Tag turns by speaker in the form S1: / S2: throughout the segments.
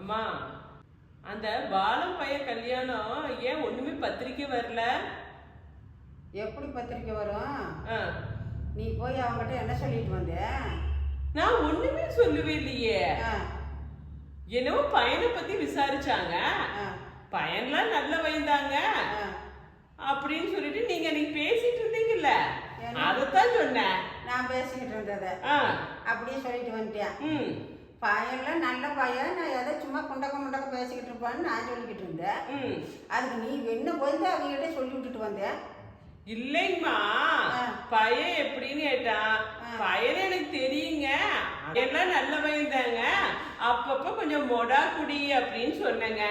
S1: அம்மா அந்த பாலம் பையன் கல்யாணம் ஏன் ஒண்ணுமே பத்திரிக்கை வரல?
S2: எப்படி பத்திரிக்கை வரும்? நீ போய் அவங்ககிட்ட என்ன சொல்லிட்டு வந்த?
S1: நான் ஒண்ணுமே சொல்லவே இல்லையே. என்னவோ பையனை பத்தி விசாரிச்சாங்க. பையன்லாம் நல்ல வயதாங்க
S2: ஆ.
S1: அப்படின்னு சொல்லிட்டு நீங்க நீங்க பேசிட்டு இருந்தீங்கல்ல? அதைத்தான் சொன்னேன்.
S2: நான் பேசிக்கிட்டு இருந்ததை. அப்படியே சொல்லிட்டு வந்துட்டேன் பையன்லாம் நல்ல பையன் சும்மா குண்டக்க முண்டக்க பேசிக்கிட்டு இருப்பான்னு நான் சொல்லிக்கிட்டு இருந்தேன். அதுக்கு நீ என்ன போய் தான் அவங்ககிட்ட சொல்லி விட்டுட்டு வந்தேன்
S1: இல்லைங்கம்மா. பையன் எப்படின்னு கேட்டான். பையன் எனக்கு தெரியுங்க. எல்லாம் நல்ல வயதாங்க அப்பப்ப கொஞ்சம் மொடா குடி அப்படின்னு சொன்னேங்க.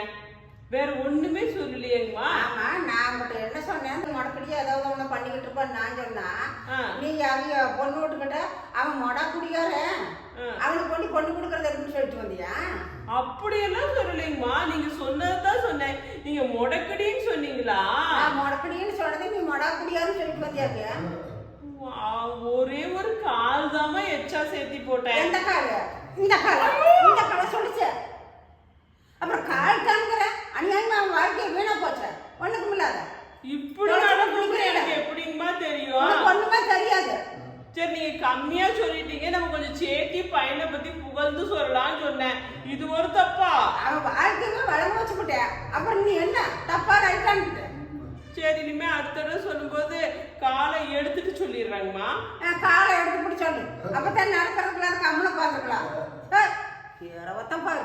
S1: வேற ஒண்ணுமே சொல்லலையேங்கம்மா.
S2: ஆமா நான் உங்கள்கிட்ட என்ன சொன்னேன்? இந்த முடக்கடியே ஏதாவது ஒன்று பண்ணிக்கிட்டு இருப்பான்னு நான் சொன்னா. நீங்க அவங்க பொண்ணு விட்டுக்கிட்ட அவன் மொடா குடிக்காரன்.
S1: சொல்லலைங்கம்மா நீங்க சொன்னதுதான் சொன்னேன். நீங்க முடக்கடின்னு சொன்னீங்களா?
S2: முடக்கடின்னு சொன்னதை நீ மொடா குடியாருன்னு சொல்லிட்டு வந்தியாக்கு
S1: வா, ஒரே ஒரு கால் தாமா எச்சா சேர்த்தி போட்டேன்.
S2: எந்த கால்? இந்த கால். இந்த காலை சொல்லிச்சு. அப்புறம் கால் காண்கிற அநியாயமா அவன் வாழ்க்கையை வீணா போச்சு. ஒண்ணுக்கும் இல்லாத.
S1: இப்படி நடக்கும். எனக்கு எப்படிங்கம்மா தெரியும்?
S2: ஒண்ணுமே தெரியாது.
S1: சரி நீங்க கம்மியா சொல்லிட்டீங்க. நம்ம கொஞ்சம் சேர்த்தி பையனை பத்தி புகழ்ந்து சொல்லலாம்னு சொன்னேன். இது ஒரு தப்பா?
S2: அவன் வச்சுக்கிட்டேன் அப்புறம் நீ என்ன? தப்பா ரைட்டான்ட்டு
S1: சரி இனிமே அடுத்த தடவை சொல்லும்போது காலை எடுத்துட்டு சொல்லிடுறாங்கம்மா.
S2: காலை எடுத்து பிடி சொல்லு. அப்பதான் நடக்கிறதுக்குள்ள அம்மனை பார்த்துக்கலாம் இரவத்தான் பாரு.